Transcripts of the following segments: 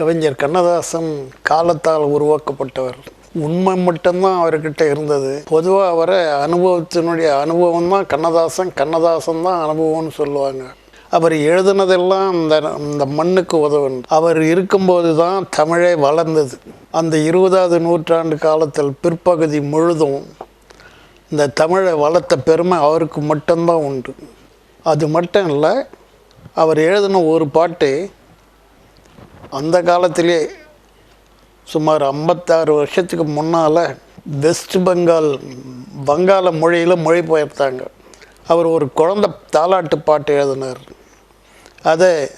கவிஞர் கண்ணதாசன் காலத்தால் உருவாக்கப்பட்டவர். உண்மை மட்டும்தான் அவர்கிட்ட இருந்தது. பொதுவாக அவரை அனுபவத்தினுடைய அனுபவம் தான் கண்ணதாசன் கண்ணதாசன் தான் அனுபவம்னு சொல்லுவாங்க. அவர் எழுதுனதெல்லாம் அந்த இந்த மண்ணுக்கு உதவும் அவர் இருக்கும்போது தான் தமிழே வளர்ந்தது. அந்த இருபதாவது நூற்றாண்டு காலத்தில் பிற்பகுதி முழுதும் இந்த தமிழை வளர்த்த பெருமை அவருக்கு மட்டும்தான் உண்டு. அது மட்டும் இல்லை அவர் எழுதின ஒரு பாட்டு அந்த காலத்திலே சுமார் ஐம்பத்தாறு வருஷத்துக்கு முன்னால் வெஸ்ட் பெங்கால் வங்காள மொழியில் மொழிபெயர்த்தாங்க அவர் ஒரு குழந்தை தாலாட்டு பாட்டு எழுதினார். அதை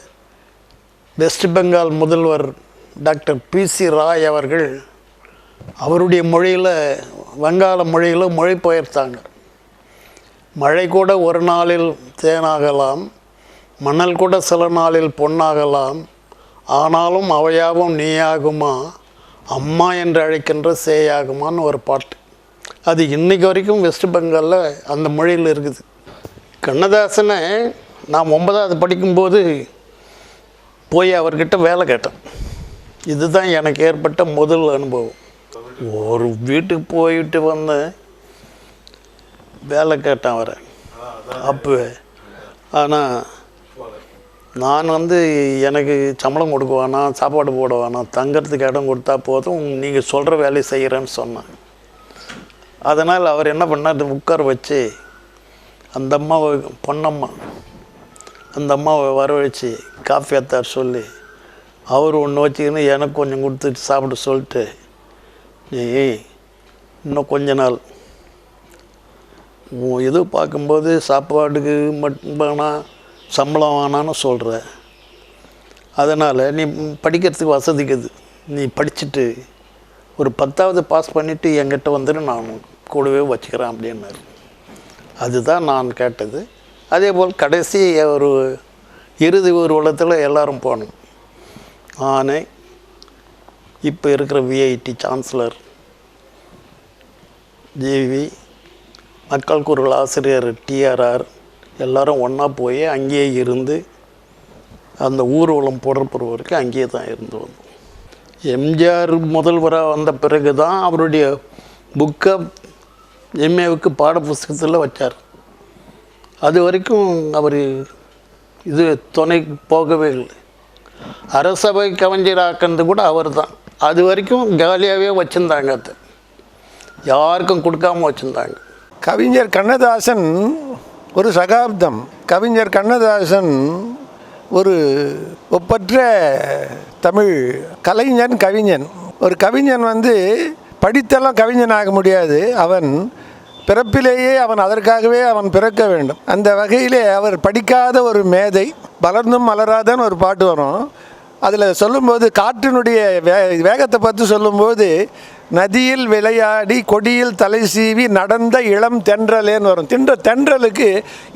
வெஸ்ட் பெங்கால் முதல்வர் டாக்டர் பிசி ராய் அவர்கள் அவருடைய மொழியில் வங்காள மொழியில் மொழிபெயர்த்தாங்க மழை கூட ஒரு நாளில் தேனாகலாம் மணல் கூட சில நாளில் பொன்னாகலாம் ஆனாலும் அவையாவும் நீயாகுமா? அம்மா என்று அழைக்கின்ற சேயாகுமான்னு ஒரு பாட்டு. அது இன்னைக்கு வரைக்கும் வெஸ்ட் பெங்காலில் அந்த மொழியில் இருக்குது. கண்ணதாசனை நான் ஒன்பதாவது படிக்கும்போது போய் அவர்கிட்ட வேலை கேட்டேன் இதுதான் எனக்கு ஏற்பட்ட முதல் அனுபவம். ஒரு வீட்டுக்கு போயிட்டு வந்து வேலை கேட்டேன் அவரை. அப்போ ஆனால் நான் வந்து எனக்கு சம்பளம் கொடுக்க வேணாம் சாப்பாடு போட வேணாம் தங்கிறதுக்கு இடம் கொடுத்தா போதும் நீங்கள் சொல்கிற வேலையை செய்கிறேன்னு சொன்னேன். அதனால் அவர் என்ன பண்ணார் உட்கார வச்சு அந்த அம்மாவை பொன்னம்மா அந்த அம்மாவை வரவழைச்சு காஃபி அத்தார் சொல்லி அவர் ஒன்று வச்சுக்கின்னு எனக்கு கொஞ்சம் கொடுத்துட்டு சாப்பிட சொல்லிட்டு நீ இன்னும் கொஞ்ச நாள். உன் இது பார்க்கும்போது சாப்பாடுக்கு மட்டும் வேணாம் சம்பளம் வேணான்னு சொல்கிற அதனால் நீ படிக்கிறதுக்கு வசதிக்குது நீ படிச்சுட்டு ஒரு பத்தாவது பாஸ் பண்ணிவிட்டு என்கிட்ட வந்துட்டு நான் கூடவே வச்சுக்கிறேன் அப்படின்னாரு. அதுதான் நான் கேட்டது. அதே போல் கடைசி ஒரு இறுதி ஊர்வலத்தில் எல்லோரும் போனோம். ஆனே இப்போ இருக்கிற விஐடி சான்சலர் ஜிவி மக்கள் குரல் ஆசிரியர் டிஆர்ஆர் எல்லாரும் ஒன்றா போய் அங்கேயே இருந்து அந்த ஊர்வலம் போடுறப்பற வரைக்கும் அங்கேயே தான் இருந்து வந்தோம். எம்ஜிஆர் முதல்வராக வந்த பிறகு தான் அவருடைய புக்கை எம்ஏவுக்கு பாட புஸ்தகத்தில் வச்சார். அது வரைக்கும் அவர் இது துணை போகவே இல்லை. அரசவை கவிஞராக்கிறது கூட அவர் தான் அது வரைக்கும் காலியாகவே வச்சுருந்தாங்க அது. யாருக்கும் கொடுக்காம வச்சுருந்தாங்க. கவிஞர் கண்ணதாசன் ஒரு சகாப்தம். கவிஞர் கண்ணதாசன் ஒரு ஒப்பற்ற தமிழ் கலைஞன் கவிஞன். ஒரு கவிஞன் வந்து படித்தெல்லாம் ஆக முடியாது. அவன் பிறப்பிலேயே அவன் அதற்காகவே அவன் பிறக்க வேண்டும். அந்த வகையிலே அவர் படிக்காத ஒரு மேதை வளர்ந்தும் மலராதன்னு ஒரு பாட்டு வரும். அதில் சொல்லும்போது காற்றினுடைய வே வேகத்தை பற்றி சொல்லும்போது நதியில் விளையாடி கொடியில் தலை சீவி நடந்த இளம் தென்றலேன்னு வரும். தின்ற தென்றலுக்கு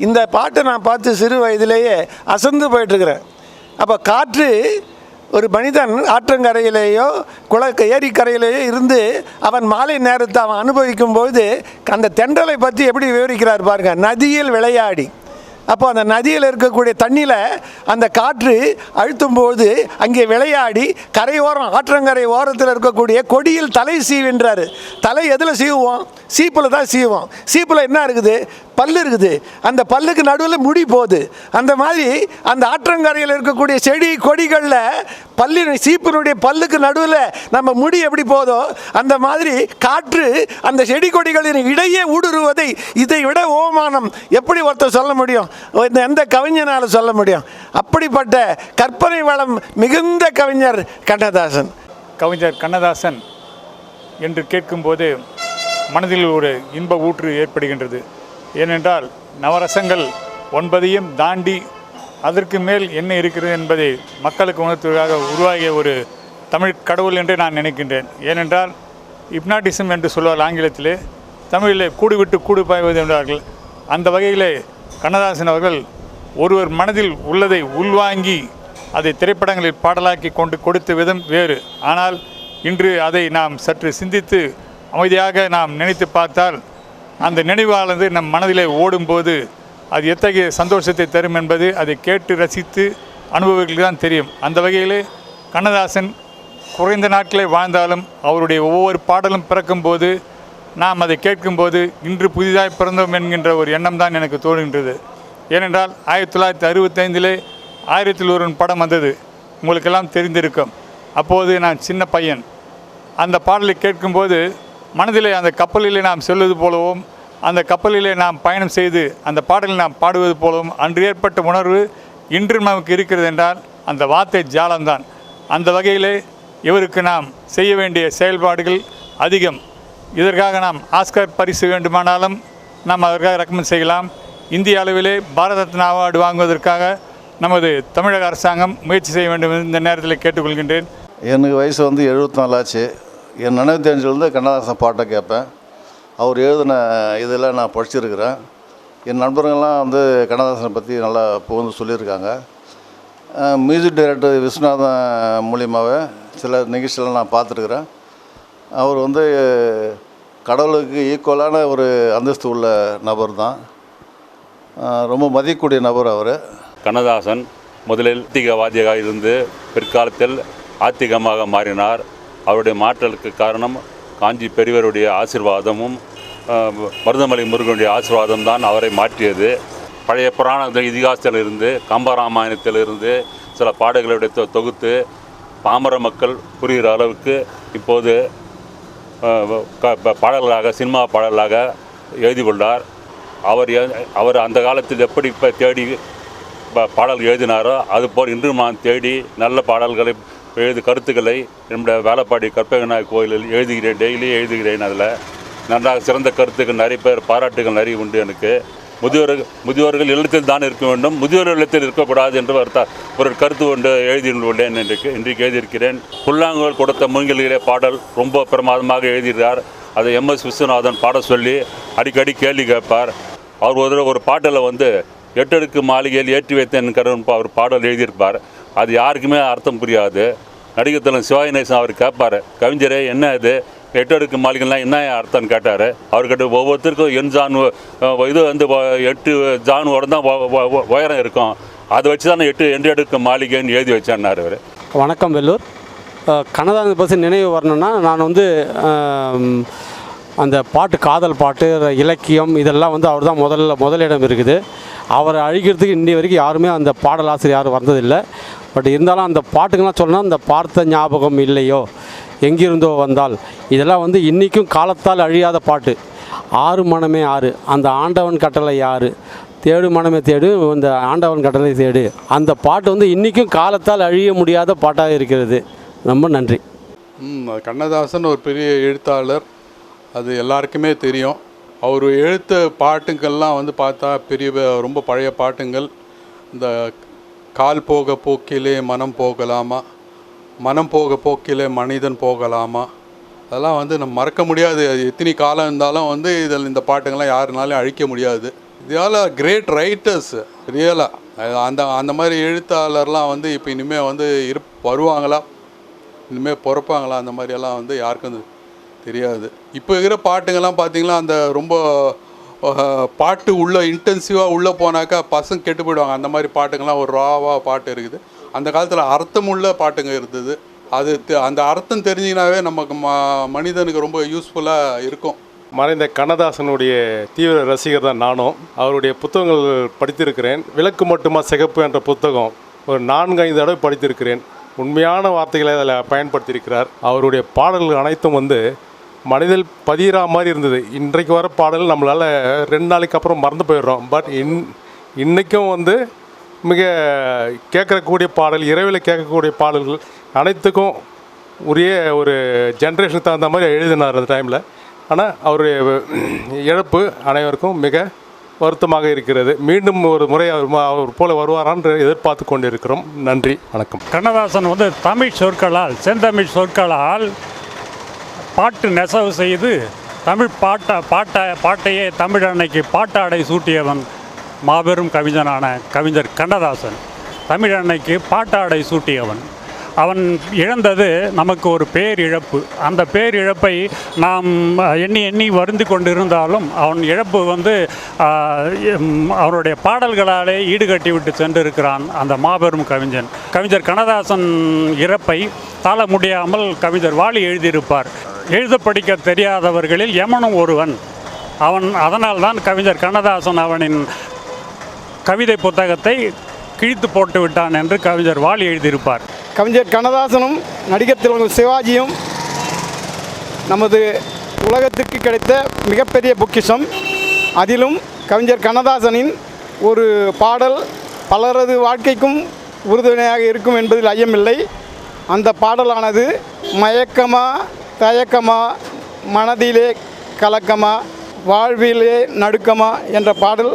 இந்த பாட்டை நான் பார்த்து சிறு வயதிலேயே அசந்து போயிட்டுருக்கிறேன். அப்போ காற்று ஒரு மனிதன் ஆற்றங்கரையிலேயோ குள ஏரிக்கரையிலேயோ இருந்து அவன் மாலை நேரத்தை அவன் அனுபவிக்கும் போது அந்த தென்றலை பற்றி எப்படி விவரிக்கிறார் பாருங்க. நதியில் விளையாடி. அப்போ அந்த நதியில் இருக்கக்கூடிய தண்ணியில் அந்த காற்று அழுத்தும் போது அங்கே விளையாடி கரையோரம் ஆற்றங்கரை ஓரத்தில் இருக்கக்கூடிய கொடியில் தலை சீவின்றார் தலை எதில் சீவுவோம்? சீப்பில் தான் சீவோம். சீப்பில் என்ன இருக்குது? பல்லு இருக்குது. அந்த பல்லுக்கு நடுவில் முடி போகுது. அந்த மாதிரி அந்த ஆற்றங்கரையில் இருக்கக்கூடிய செடி கொடிகளில் பல்லின் சீப்பினுடைய பல்லுக்கு நடுவில் நம்ம முடி எப்படி போதோ அந்த மாதிரி காற்று அந்த செடி கொடிகளின் இடையே ஊடுருவதை இதை விட ஓமானம். எப்படி ஒருத்தர் சொல்ல முடியும்? இந்த எந்த கவிஞனால் சொல்ல முடியும்? அப்படிப்பட்ட கற்பனை வளம் மிகுந்த கவிஞர் கண்ணதாசன். கவிஞர் கண்ணதாசன் என்று கேட்கும்போது மனதில் ஒரு இன்ப ஊற்று ஏற்படுகின்றது. ஏனென்றால் நவரசங்கள் ஒன்பதையும் தாண்டி அதற்கு மேல் என்ன இருக்கிறது என்பதை மக்களுக்கு உணர்த்துவதற்காக உருவாகிய ஒரு தமிழ் கடவுள் என்று நான் நினைக்கின்றேன். ஏனென்றால் இப்னாட்டிசம் என்று சொல்வார் ஆங்கிலத்திலே தமிழிலே கூடு விட்டு கூடு பாய்வது என்றார்கள். அந்த வகையிலே கண்ணதாசன் அவர்கள் ஒருவர் மனதில் உள்ளதை உள்வாங்கி அதை திரைப்படங்களில் பாடலாக்கி கொண்டு கொடுத்த விதம் வேறு. ஆனால் இன்று அதை நாம் சற்று சிந்தித்து அமைதியாக நாம் நினைத்து பார்த்தால் அந்த நினைவானது நம் மனதிலே ஓடும்போது அது எத்தகைய சந்தோஷத்தை தரும் என்பது அதை கேட்டு ரசித்து அனுபவிகளுக்கு தான் தெரியும். அந்த வகையிலே கண்ணதாசன் குறைந்த நாட்களே வாழ்ந்தாலும் அவருடைய ஒவ்வொரு பாடலும் பிறக்கும்போது நாம் அதை கேட்கும்போது இன்று புதிதாக பிறந்தோம் என்கின்ற ஒரு எண்ணம் தான் எனக்கு தோன்றுகின்றது. ஏனென்றால் ஆயிரத்தி தொள்ளாயிரத்தி அறுபத்தைந்திலே ஆயிரத்தில் ஒருவன் படம் வந்தது. உங்களுக்கெல்லாம் தெரிந்திருக்கும். அப்போது நான் சின்ன பையன். அந்த பாடலை கேட்கும்போது மனதிலே அந்த கப்பலிலே நாம் செல்வது போலவும் அந்த கப்பலிலே நாம் பயணம் செய்து அந்த பாடலில் நாம் பாடுவது போலவும் அன்று ஏற்பட்ட உணர்வு இன்று நமக்கு இருக்கிறது என்றால் அந்த வார்த்தை ஜாலம்தான். அந்த வகையிலே இவருக்கு நாம் செய்ய வேண்டிய செயல்பாடுகள் அதிகம். இதற்காக நாம் ஆஸ்கர் பரிசு வேண்டுமானாலும் நாம் அதற்காக ரெக்கமெண்ட் செய்யலாம். இந்திய அளவிலே பாரத ரத்னா அவார்டு வாங்குவதற்காக நமது தமிழக அரசாங்கம் முயற்சி செய்ய வேண்டும் என்று இந்த நேரத்தில் கேட்டுக்கொள்கின்றேன். எனக்கு வயசு வந்து 74 ஆச்சு. என் நினைவு தெரிஞ்சிலிருந்து கண்ணதாசன் பாட்டை கேட்பேன். அவர் எழுதின இதெல்லாம் நான் படிச்சிருக்கிறேன். என் நண்பர்கள்லாம் வந்து கண்ணதாசனை பற்றி நல்லா புகழ்ந்து சொல்லியிருக்காங்க. மியூசிக் டைரக்டர் விஸ்வநாதன் மூலியமாகவே சில நிகழ்ச்சியெல்லாம் நான் பார்த்துருக்குறேன். அவர் வந்து கடவுளுக்கு ஈக்குவலான ஒரு அந்தஸ்து உள்ள நபர் தான். ரொம்ப மதிக்கக்கூடிய நபர் அவர். கண்ணதாசன் முதலில் ஆத்திகவாதியாக இருந்து பிற்காலத்தில் ஆத்திகமாக மாறினார். அவருடைய மாற்றலுக்கு காரணம் காஞ்சி பெரியவருடைய ஆசிர்வாதமும் மருதமலை முருகனுடைய ஆசிர்வாதம் தான் அவரை மாற்றியது. பழைய புராண இதிகாசத்தில் இருந்து சில பாடல்களுடைய தொ- தொகுத்து பாமர மக்கள் புரிகிற அளவுக்கு இப்போது பாடல்களாக சினிமா பாடல்களாக எழுதி கொண்டார். அவர் எ- அவர் அந்த காலத்தில் எப்படி இப்போ தேடி ப- பாடல் எழுதினாரோ அதுபோல் இன்றும் நான் தேடி நல்ல பாடல்களை எழுது கருத்துக்களை என்னுடைய வேலைப்பாடி கற்பகநாயக் கோயிலில் எழுதுகிறேன் டெய்லி எழுதுகிறேன் அதில். நன்றாக சிறந்த கருத்துக்கள் நிறைய பேர் பாராட்டுகள் நிறைய உண்டு எனக்கு. முதியோர்கள் முதியோர்கள் இல்லத்தில் தான் இருக்க வேண்டும். முதியோர் இல்லத்தில் இருக்கக்கூடாது என்று ஒரு ஒரு கருத்து கொண்டு எழுதியுள்ளேன் இன்றைக்கு இன்றைக்கு எழுதியிருக்கிறேன். புல்லாங்குழல் கொடுத்த மூங்கிலே பாடல் ரொம்ப பிரமாதமாக எழுதியிருக்கார் அதை எம் எஸ் விஸ்வநாதன் பாட சொல்லி அடிக்கடி கேள்வி கேட்பார். அவர் ஒரு ஒரு பாட்டில் வந்து எட்டடுக்கு மாளிகையில் ஏற்றி வைத்தேன் அவர் பாடல் எழுதியிருப்பார். அது யாருக்குமே அர்த்தம் புரியாது. நடிகர் தலம் சிவாஜி நேசன் அவர் கேட்பார் கவிஞரே என்ன இது? எட்டடுக்கு மாளிகைலாம் என்ன அர்த்தம்னு கேட்டார்? அவர்கிட்ட ஒவ்வொருத்தருக்கும் எண் ஜான் இது வந்து எட்டு ஜானோட தான் உயரம் இருக்கும். அதை வச்சு தான் எட்டு எண்டு அடுக்கு மாளிகைன்னு எழுதி வச்சான்னார் அவர் வணக்கம் வெல்லூர் அஹ், கண்ணதாசன் நினைவு வரணும்னா நான் வந்து அந்த பாட்டு காதல் பாட்டு இலக்கியம் இதெல்லாம் வந்து அவர் தான் முதல்ல முதலிடம் இருக்குது. அவரை அழிக்கிறதுக்கு இன்னி வரைக்கும் யாருமே அந்த பாடலாசிரியர் யாரும் வந்ததில்லை. பட் இருந்தாலும் அந்த பாட்டுங்கெல்லாம் சொல்லணும் அந்த பார்த்த ஞாபகம் இல்லையோ? எங்கிருந்தோ வந்தால். இதெல்லாம் வந்து இன்றைக்கும் காலத்தால் அழியாத பாட்டு. ஆறு மனமே ஆறு. அந்த ஆண்டவன் கட்டளை யாரு? தேடு மனமே தேடு இந்த ஆண்டவன் கட்டளை தேடு. அந்த பாட்டு வந்து இன்றைக்கும் காலத்தால் அழிய முடியாத பாட்டாக இருக்கிறது. ரொம்ப நன்றி. கண்ணதாசன் ஒரு பெரிய எழுத்தாளர். அது எல்லாருக்குமே தெரியும். அவர் எழுத்த பாட்டுங்கள்லாம் வந்து பார்த்தா பெரிய ரொம்ப பழைய பாட்டுங்கள். இந்த கால் போக போக்கிலே மனம் போகலாமா? மனம் போக போக்கிலே மனிதன் போகலாமா? அதெல்லாம் வந்து நம்ம மறக்க முடியாது. அது எத்தனை காலம் இருந்தாலும் வந்து இதில் இந்த பாட்டுங்கள்லாம் யாருனாலும் அழிக்க முடியாது. இதால் கிரேட் ரைட்டர்ஸ் ரியலாக அந்த அந்த மாதிரி எழுத்தாளர்லாம் வந்து இப்போ இனிமேல் வந்து இருப் வருவாங்களா? இனிமேல் பிறப்பாங்களா? அந்த மாதிரியெல்லாம் வந்து யாருக்கும் தெரியாது. இப்போ இருக்கிற பாட்டுங்கள்லாம் பார்த்திங்கன்னா அந்த ரொம்ப பாட்டு உள்ளே இன்டென்சிவாக உள்ளே போனாக்கா பசங்க கெட்டு போயிடுவாங்க. அந்த மாதிரி பாட்டுங்கெல்லாம் ஒரு ராவாக பாட்டு இருக்குது. அந்த காலத்தில் அர்த்தமுள்ள பாட்டுங்க இருந்தது. அது தெ- அந்த அர்த்தம் தெரிஞ்சிங்கனாவே நமக்கு ம மனிதனுக்கு ரொம்ப யூஸ்ஃபுல்லாக இருக்கும். மறைந்த கண்ணதாசனுடைய தீவிர ரசிகர் தான் நானும். அவருடைய புத்தகங்கள் படித்திருக்கிறேன். விளக்கு மட்டுமா சிகப்பு என்ற புத்தகம் ஒரு நான்கு ஐந்து தடவை படித்திருக்கிறேன். உண்மையான வார்த்தைகளை அதில் பயன்படுத்தியிருக்கிறார். அவருடைய பாடல்கள் அனைத்தும் வந்து மனதில் பதிகிற மாதிரி இருந்தது. இன்றைக்கு வர பாடல் நம்மளால் ரெண்டு நாளைக்கு அப்புறம் மறந்து போயிடுறோம். பட் இன் இன்றைக்கும் வந்து மிக கேட்கக்கூடிய பாடல் இரவில் கேட்கக்கூடிய பாடல்கள் அனைத்துக்கும் உரிய ஒரு ஜென்ரேஷனுக்கு தகுந்த மாதிரி எழுதினார் அந்த டைமில் ஆனால் அவர் இழப்பு அனைவருக்கும் மிக வருத்தமாக இருக்கிறது. மீண்டும் ஒரு முறை அவர் அவர் போல வருவாரான்னு எதிர்பார்த்து கொண்டிருக்கிறோம். நன்றி வணக்கம். கண்ணதாசன் வந்து தமிழ் சொற்களால் செந்தமிழ் சொற்களால் பாட்டு நெசவு செய்து தமிழ் பாட்ட பாட்ட பாட்டையே தமிழ் அன்னைக்கு பாட்டாடை சூட்டியவன் மாபெரும் கவிஞனான கவிஞர் கண்ணதாசன். தமிழ் அன்னைக்கு பாட்டாடை சூட்டியவன். அவன் இழந்தது நமக்கு ஒரு பேரிழப்பு. அந்த பேரிழப்பை நாம் எண்ணி எண்ணி வருந்து கொண்டிருந்தாலும் அவன் இழப்பு வந்து அவனுடைய அவருடைய பாடல்களாலே ஈடுகட்டி விட்டு சென்றிருக்கிறான் அந்த மாபெரும் கவிஞன். கவிஞர் கண்ணதாசன் இறப்பை தாழ முடியாமல் கவிஞர் வாலி எழுதியிருப்பார். எழுத படிக்க தெரியாதவர்களில் யமனும் ஒருவன். அவன் அதனால்தான் கவிஞர் கண்ணதாசன் அவனின் கவிதை புத்தகத்தை கிழித்து போட்டு விட்டான் என்று கவிஞர் வாலி எழுதியிருப்பார். கவிஞர் கண்ணதாசனும் நடிகர் திலகம் சிவாஜியும் நமது உலகத்திற்கு கிடைத்த மிகப்பெரிய பொக்கிஷம். அதிலும் கவிஞர் கண்ணதாசனின் ஒரு பாடல் பலரது வாழ்க்கைக்கும் உறுதுணையாக இருக்கும் என்பதில் ஐயமில்லை. அந்த பாடலானது மயக்கமா தயக்கமா மனதிலே கலக்கமா வாழ்விலே நடுக்கமா என்ற பாடல்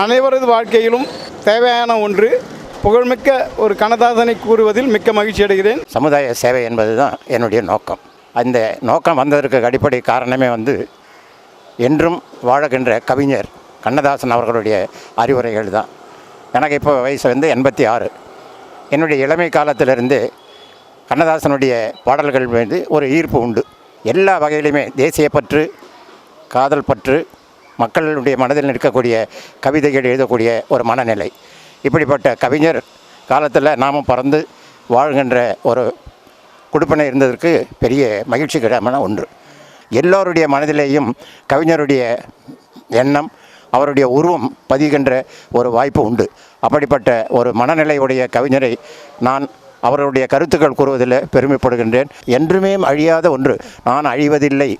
அனைவரது வாழ்க்கையிலும் தேவையான ஒன்று. புகழ்மிக்க ஒரு கணதாசனை கூறுவதில் மிக்க மகிழ்ச்சி அடைகிறேன். சமுதாய சேவை என்பது தான் என்னுடைய நோக்கம். அந்த நோக்கம் வந்ததற்கு அடிப்படை காரணமே வந்து என்றும் வாழகின்ற கவிஞர் கண்ணதாசன் அவர்களுடைய அறிவுரைகள் தான் எனக்கு இப்போ வயசு வந்து எண்பத்தி ஆறு. என்னுடைய இளமை காலத்திலிருந்து கண்ணதாசனுடைய பாடல்கள் மீது ஒரு ஈர்ப்பு உண்டு. எல்லா வகையிலுமே தேசியப்பற்று காதல் பற்று மக்களுடைய மனதில் நிற்கக்கூடிய கவிதைகள் எழுதக்கூடிய ஒரு மனநிலை. இப்படிப்பட்ட கவிஞர் காலத்தில் நாமும் பறந்து வாழ்கின்ற ஒரு குடுப்பனை இருந்ததற்கு பெரிய மகிழ்ச்சிகரமான ஒன்று. எல்லோருடைய மனதிலேயும் கவிஞருடைய எண்ணம் அவருடைய உருவம் பதிகின்ற ஒரு வாய்ப்பு உண்டு. அப்படிப்பட்ட ஒரு மனநிலையுடைய கவிஞரை நான் அவருடைய கருத்துக்கள் கூறுவதில் பெருமைப்படுகின்றேன். என்றுமே அழியாத ஒன்று நான் அழிவதில்லை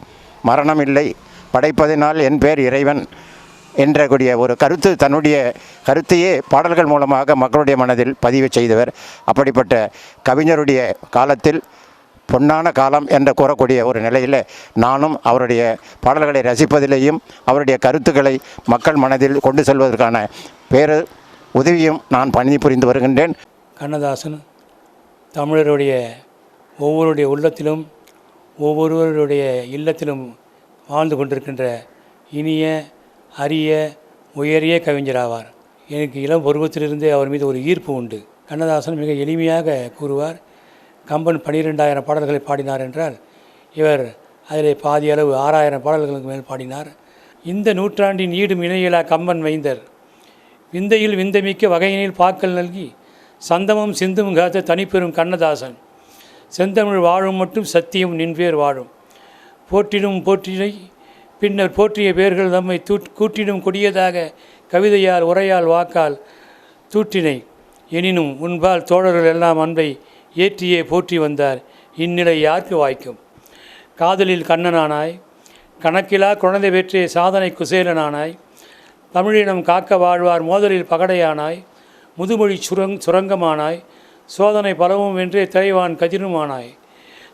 மரணமில்லை படைப்பதினால் என் பேர் இறைவன் என்ற கூடிய ஒரு கருத்து தன்னுடைய கருத்தையே பாடல்கள் மூலமாக மக்களுடைய மனதில் பதிவு செய்தவர். அப்படிப்பட்ட கவிஞருடைய காலத்தில் பொன்னான காலம் என்று கூறக்கூடிய ஒரு நிலையில் நானும் அவருடைய பாடல்களை ரசிப்பதிலேயும் அவருடைய கருத்துக்களை மக்கள் மனதில் கொண்டு செல்வதற்கான பேரு உதவியும் நான் பணி புரிந்து வருகின்றேன். கண்ணதாசன் தமிழருடைய ஒவ்வொருடைய உள்ளத்திலும் ஒவ்வொருவருடைய இல்லத்திலும் வாழ்ந்து கொண்டிருக்கின்ற இனிய அரிய உயரிய கவிஞராவார். எனக்கு இளம் பருவத்திலிருந்தே அவர் மீது ஒரு ஈர்ப்பு உண்டு. கண்ணதாசன் மிக எளிமையாக கூறுவார் கம்பன் பனிரெண்டாயிரம் பாடல்களை பாடினார் என்றால் இவர் அதிலே பாதி அளவு ஆறாயிரம் பாடல்களுக்கு மேல் பாடினார். இந்த நூற்றாண்டின் ஈடும் இணையிலா கம்பன் வைந்தர் விந்தையில் விந்தமிக்க வகையினில் பாக்கல் நல்கி சந்தமும் சிந்தும் காத்த தனிப்பெரும் கண்ணதாசன். செந்தமிழ் வாழும் மட்டும் சத்தியம் நின்பேர் வாழும். போற்றிடும் போற்றினை பின்னர் போற்றிய பேர்கள் நம்மை தூட் கூட்டிடும் கொடியதாக கவிதையால் உரையால் வாக்கால் தூற்றினை. எனினும் உன்பால் தோழர்கள் எல்லாம் அன்பை ஏற்றியே போற்றி வந்தார். இந்நிலை யாருக்கு வாய்க்கும்? காதலில் கண்ணனானாய் கணக்கிலா குழந்தை பெற்றிய சாதனை குசேலனானாய் தமிழினம் காக்க வாழ்வார் மோதலில் பகடையானாய் முதுமொழி சுரங் சுரங்கமானாய். சோதனை பலவும் வென்றே திரைவான் கதிருமானாய்.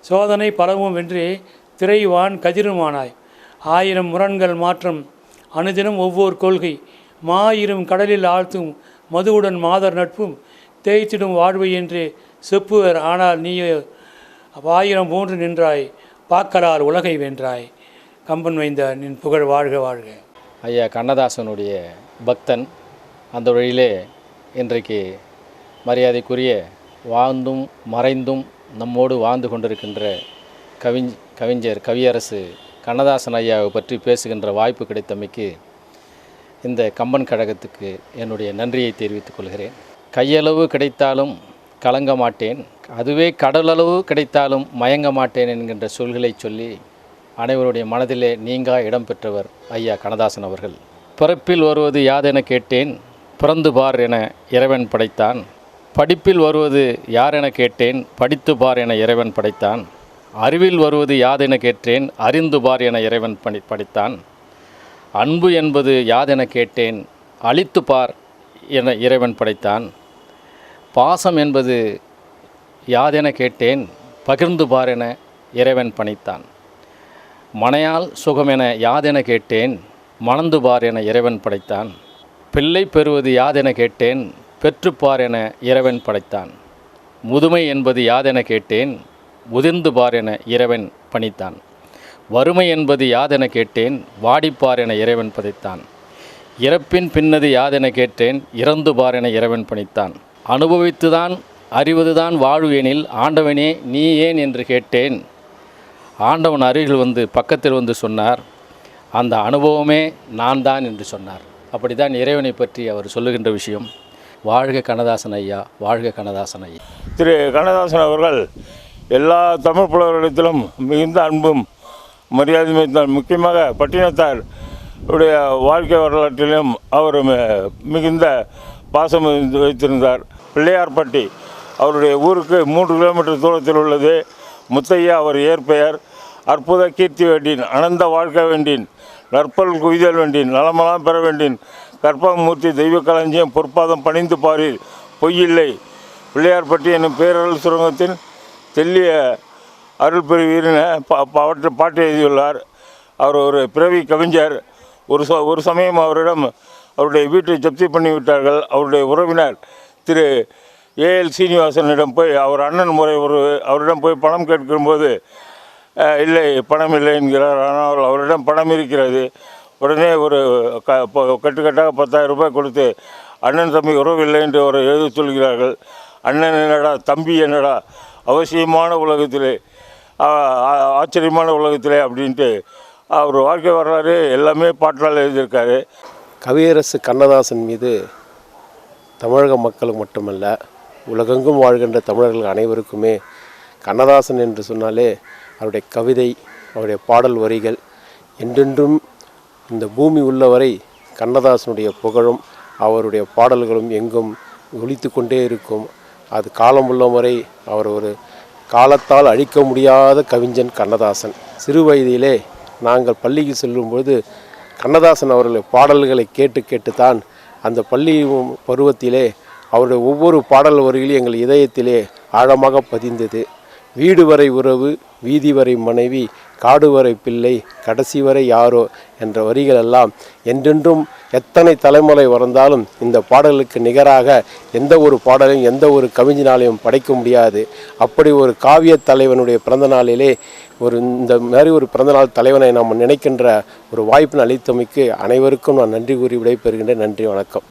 சோதனை பலவும் வென்றே திரைவான் கதிருமானாய். ஆயிரம் முரண்கள் மாற்றம் அனுதினம் ஒவ்வொரு கொள்கை. மாயிரும் கடலில் ஆழ்த்தும் மதுவுடன் மாதர் நட்பும். தேய்த்திடும் வாழ்வு என்று செப்புவர் ஆனால் நீ ஆயிரம் போன்று நின்றாய். பாக்கலால் உலகை வென்றாய். கம்பன் வைந்த நின் புகழ் வாழ்க வாழ்க. ஐயா கண்ணதாசனுடைய பக்தன். அந்த வழியிலே இன்றைக்கு மரியாதைக்குரிய வாழ்ந்தும் மறைந்தும் நம்மோடு வாழ்ந்து கொண்டிருக்கின்ற கவிஞ் கவிஞர் கவியரசு கண்ணதாசன் ஐயாவை பற்றி பேசுகின்ற வாய்ப்பு கிடைத்தமைக்கு இந்த கம்பன் கழகத்துக்கு என்னுடைய நன்றியை தெரிவித்துக் கொள்கிறேன். கையளவு கிடைத்தாலும் கலங்க மாட்டேன். அதுவே கடலளவு கிடைத்தாலும் மயங்க மாட்டேன் என்கின்ற சொல்களை சொல்லி அனைவருடைய மனதிலே நீங்கா இடம் பெற்றவர் ஐயா கண்ணதாசன் அவர்கள். பிறப்பில் வருவது யாதென கேட்டேன். பிறந்து பார் என இறைவன் படைத்தான். படிப்பில் வருவது யாரென கேட்டேன் படித்து பார் என இறைவன் படைத்தான். அறிவில் வருவது யாதென கேட்டேன் அறிந்து பார் என இறைவன் பணி படைத்தான். அன்பு என்பது யாதென கேட்டேன் அழித்து பார் என இறைவன் படைத்தான். பாசம் என்பது யாதென கேட்டேன் பகிர்ந்து பார் என இறைவன் பணித்தான். மனையால் சுகமென யாதென கேட்டேன் மணந்து பார் என இறைவன் படைத்தான். பிள்ளை பெறுவது யாதென கேட்டேன் பெற்றுப்பார் என இறைவன் படைத்தான். முதுமை என்பது யாதென கேட்டேன் உதிர்ந்து பார் என இறைவன் பணித்தான். வறுமை என்பது யாதென கேட்டேன் வாடிப்பார் என இறைவன் படைத்தான் இறப்பின் பின்னது யாதென கேட்டேன் இறந்து பார் என இறைவன் பணித்தான். அனுபவித்துதான் அறிவதுதான் வாழ்வேனில் ஆண்டவனே நீ ஏன் என்று கேட்டேன்? ஆண்டவன் அருகில் வந்து பக்கத்தில் வந்து சொன்னார் அந்த அனுபவமே நான் தான் என்று சொன்னார். அப்படி தான் இறைவனை பற்றி அவர் சொல்லுகின்ற விஷயம். வாழ்க கண்ணதாசன் ஐயா வாழ்க கண்ணதாசன் ஐயா. திரு கண்ணதாசன் அவர்கள் எல்லா தமிழ் புலவர்களிடத்திலும் மிகுந்த அன்பும் மரியாதை வைத்தார். முக்கியமாக பட்டினத்தார் உடைய வாழ்க்கை வரலாற்றிலும் அவர் மிகுந்த பாசம் வைத்திருந்தார். பிள்ளையார்பட்டி அவருடைய ஊருக்கு மூன்று கிலோமீட்டர் தூரத்தில் உள்ளது. முத்தையா அவர் இயற்பெயர். அற்புத கீர்த்தி வேண்டின் அனந்த வாழ்க்கை வேண்டின் நற்பல் குவிதல் வேண்டின் நலமெல்லாம் பெற வேண்டின். கற்பகமூர்த்தி தெய்வ களஞ்சியம் பொற்பாதம் பணிந்து பாரில் பொய்யில்லை. பிள்ளையார்பட்டி என்னும் பேரருள் சுரங்கத்தின் தெல்லிய அருள் பெறுவீர்னு பா பாட்டு பாட்டு எழுதியுள்ளார். அவர் ஒரு பிறவி கவிஞர். ஒரு ச ஒரு சமயம் அவரிடம் அவருடைய வீட்டை ஜப்தி பண்ணிவிட்டார்கள். அவருடைய உறவினர் திரு ஏஎல் சீனிவாசனிடம் போய் அவர் அண்ணன் முறை ஒரு அவரிடம் போய் பணம் கேட்கும்போது இல்லை பணம் இல்லை என்கிறார். ஆனால் அவரிடம் பணம் இருக்கிறது. உடனே ஒரு க கட்டுக்கட்டாக பத்தாயிரம் ரூபாய் கொடுத்து அண்ணன் தம்பி உறவு இல்லை என்று அவரை எழுதி சொல்கிறார்கள். அண்ணன் என்னடா தம்பி என்னடா அவசியமான உலகத்திலே ஆச்சரியமான உலகத்திலே அப்படின்ட்டு அவர் வாழ்க்கை வரலாறு எல்லாமே பாட்டால் எழுதியிருக்காரு. கவியரசு கண்ணதாசன் மீது தமிழக மக்களுக்கு மட்டுமல்ல உலகெங்கும் வாழ்கின்ற தமிழர்கள் அனைவருக்குமே கண்ணதாசன் என்று சொன்னாலே அவருடைய கவிதை அவருடைய பாடல் வரிகள் என்றென்றும் இந்த பூமி உள்ளவரை கண்ணதாசனுடைய புகழும் அவருடைய பாடல்களும் எங்கும் ஒழித்து கொண்டே இருக்கும். அது காலம் உள்ள வரை அவர் ஒரு காலத்தால் அழிக்க முடியாத கவிஞன் கண்ணதாசன். சிறு வயதிலே நாங்கள் பள்ளிக்கு செல்லும்பொழுது கண்ணதாசன் அவர்களுடைய பாடல்களை கேட்டு கேட்டுத்தான் அந்த பள்ளி பருவத்திலே அவருடைய ஒவ்வொரு பாடல் வரிகளும் எங்கள் இதயத்திலே ஆழமாக பதிந்தது. வீடு வரை உறவு வீதி வரை மனைவி காடு வரை பிள்ளை கடைசி வரை யாரோ என்ற வரிகள் எல்லாம் என்றென்றும் எத்தனை தலைமுறை வந்தாலும் இந்த பாடலுக்கு நிகராக எந்த ஒரு பாடலையும் எந்த ஒரு கவிஞனாலையும் படைக்க முடியாது. அப்படி ஒரு காவிய தலைவனுடைய பிறந்த நாளிலே ஒரு இந்த மாதிரி ஒரு பிறந்தநாள் தலைவனை நாம் நினைக்கின்ற ஒரு வாய்ப்பினை அளித்தமைக்கு அனைவருக்கும் நான் நன்றி கூறி விடைபெறுகின்ற நன்றி வணக்கம்.